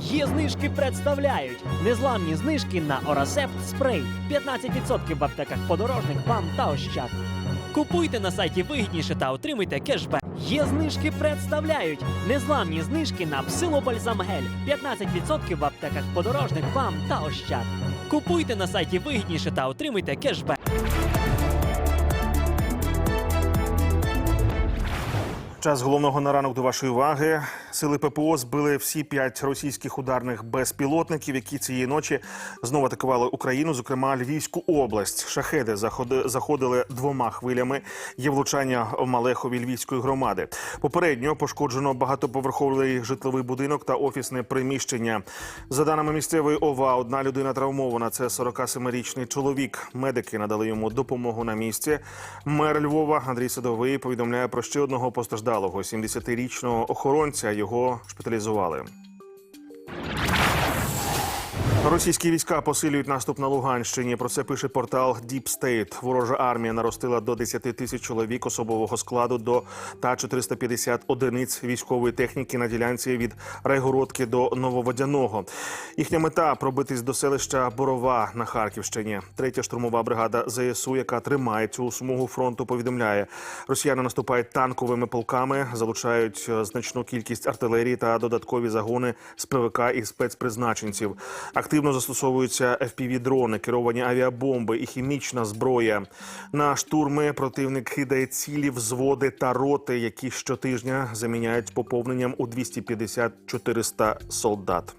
Є знижки представляють незламні знижки на Орасепт спрей 15% в аптеках подорожник, бам та ощад. Купуйте на сайті вигідніше та отримуйте кешбек. Є знижки представляють незламні знижки на псилобальзам гель 15% в аптеках подорожник, бам та ощад. Купуйте на сайті вигідніше та отримуйте кешбек. Час головного на ранок до вашої уваги. Сили ППО збили всі п'ять російських ударних безпілотників, які цієї ночі знову атакували Україну, зокрема Львівську область. Шахеди заходи- заходили двома хвилями. Є влучання в Малехові Львівської громади. Попередньо пошкоджено багатоповерховий житловий будинок та офісне приміщення. За даними місцевої ОВА, одна людина травмована. Це 47-річний чоловік. Медики надали йому допомогу на місці. Мер Львова Андрій Садовий повідомляє про ще одного постраждалого 70-річного охоронця. Його шпиталізували. Російські війська посилюють наступ на Луганщині. Про це пише портал Deep State. Ворожа армія наростила до 10 тисяч чоловік особового складу до та 450 одиниць військової техніки на ділянці від Райгородки до Нововодяного. Їхня мета пробитись до селища Борова на Харківщині. Третя штурмова бригада ЗСУ, яка тримає цю смугу фронту, повідомляє, росіяни наступають танковими полками, залучають е, значну кількість артилерії та додаткові загони з ПВК і спецпризначенців. Активно застосовуються FPV-дрони, керовані авіабомби і хімічна зброя. На штурми противник кидає цілі взводи та роти, які щотижня заміняють поповненням у 250-400 солдат.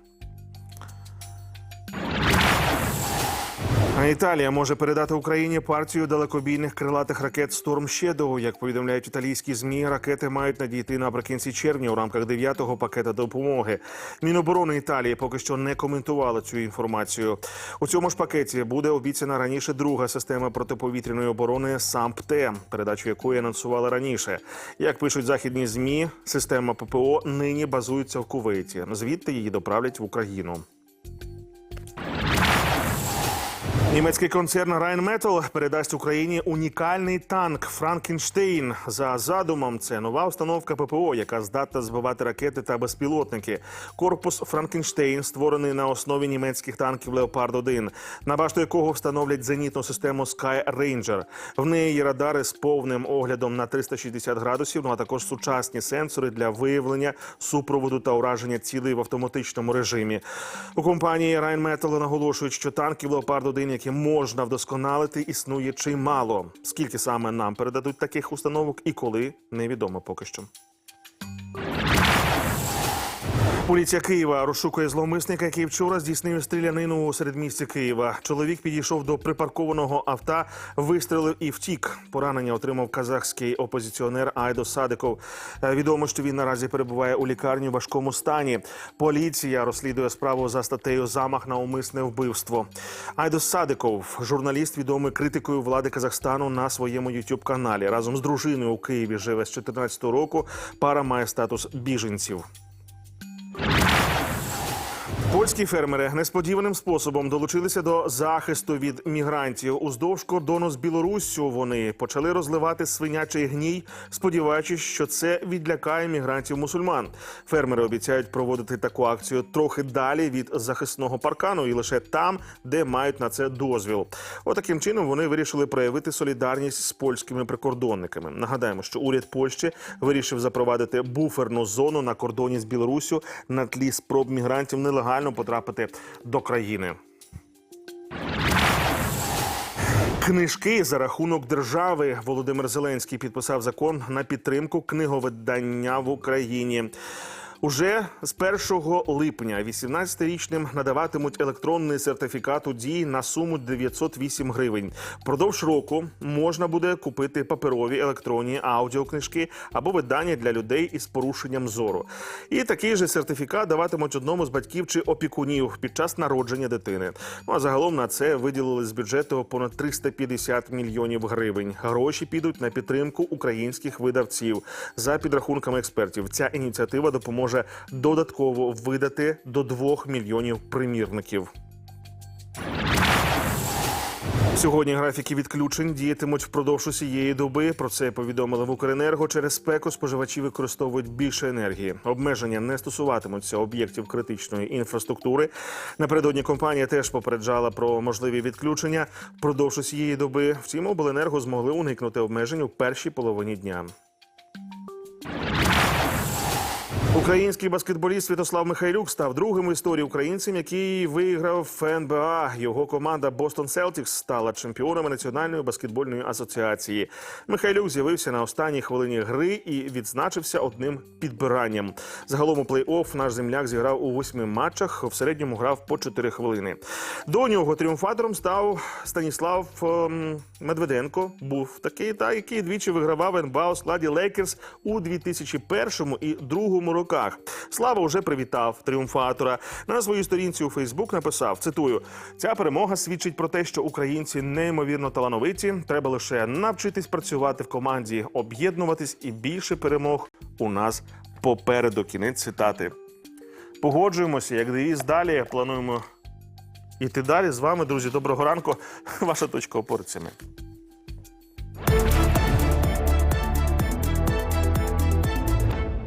Італія може передати Україні партію далекобійних крилатих ракет Storm Shadow. Як повідомляють італійські змі, ракети мають надійти наприкінці червня у рамках дев'ятого пакета допомоги. Міноборони Італії поки що не коментували цю інформацію. У цьому ж пакеті буде обіцяна раніше друга система протиповітряної оборони САМПТЕ, передачу якої анонсували раніше. Як пишуть західні змі, система ППО нині базується в Кувейті. Звідти її доправлять в Україну. Німецький концерн Rheinmetall передасть Україні унікальний танк Франкенштейн. За задумом, це нова установка ППО, яка здатна збивати ракети та безпілотники. Корпус Франкенштейн створений на основі німецьких танків Леопард 1 на башту якого встановлять зенітну систему Sky Ranger. В неї є радари з повним оглядом на 360 градусів, ну а також сучасні сенсори для виявлення супроводу та ураження цілей в автоматичному режимі. У компанії Rheinmetall наголошують, що танків Леопард 1 які можна вдосконалити, існує чимало. Скільки саме нам передадуть таких установок і коли невідомо поки що. Поліція Києва розшукує зловмисника, який вчора здійснив стрілянину у середмісті Києва. Чоловік підійшов до припаркованого авто, вистрелив і втік. Поранення отримав казахський опозиціонер Айдо Садиков. Е, Відомо, що він наразі перебуває у лікарні в важкому стані. Поліція розслідує справу за статтею Замах на умисне вбивство. Айдо Садиков, журналіст, відомий критикою влади Казахстану на своєму youtube каналі Разом з дружиною у Києві живе з 2014 року. Пара має статус біженців. Польські фермери несподіваним способом долучилися до захисту від мігрантів. Уздовж кордону з Білоруссю вони почали розливати свинячий гній, сподіваючись, що це відлякає мігрантів мусульман. Фермери обіцяють проводити таку акцію трохи далі від захисного паркану і лише там, де мають на це дозвіл. Отаким чином вони вирішили проявити солідарність з польськими прикордонниками. Нагадаємо, що уряд Польщі вирішив запровадити буферну зону на кордоні з Білоруссю на тлі спроб мігрантів нелегально потрапити до країни. Книжки за рахунок держави Володимир Зеленський підписав закон на підтримку книговидання в Україні. Уже з 1 липня 18-річним надаватимуть електронний сертифікат у дії на суму 908 гривень. Впродовж року можна буде купити паперові електронні аудіокнижки або видання для людей із порушенням зору. І такий же сертифікат даватимуть одному з батьків чи опікунів під час народження дитини. Ну а загалом на це виділили з бюджету понад 350 мільйонів гривень. Гроші підуть на підтримку українських видавців. За підрахунками експертів, ця ініціатива допоможе додатково видати до 2 мільйонів примірників. Сьогодні графіки відключень діятимуть впродовж усієї доби. Про це повідомили в Укренерго. Через спеку споживачі використовують більше енергії. Обмеження не стосуватимуться об'єктів критичної інфраструктури. Напередодні компанія теж попереджала про можливі відключення впродовж усієї доби. Втім, обленерго змогли уникнути обмежень у першій половині дня. Український баскетболіст Святослав Михайлюк став другим в історії українцем, який виграв НБА. Його команда Бостон Селтікс стала чемпіонами Національної баскетбольної асоціації. Михайлюк з'явився на останній хвилині гри і відзначився одним підбиранням. Загалом у плей-офф наш земляк зіграв у восьми матчах. В середньому грав по 4 хвилини. До нього тріумфатором став Станіслав ем, Медведенко. Був такий, та який двічі вигравав НБА у складі Лейкерс у 2001 і 2002 роках. Слава вже привітав тріумфатора. На своїй сторінці у Фейсбук написав: цитую: ця перемога свідчить про те, що українці неймовірно талановиті. Треба лише навчитись працювати в команді, об'єднуватись і більше перемог у нас попереду. Кінець цитати. Погоджуємося, як девіз далі. Плануємо іти далі з вами, друзі. Доброго ранку. Ваша точка опори це ми.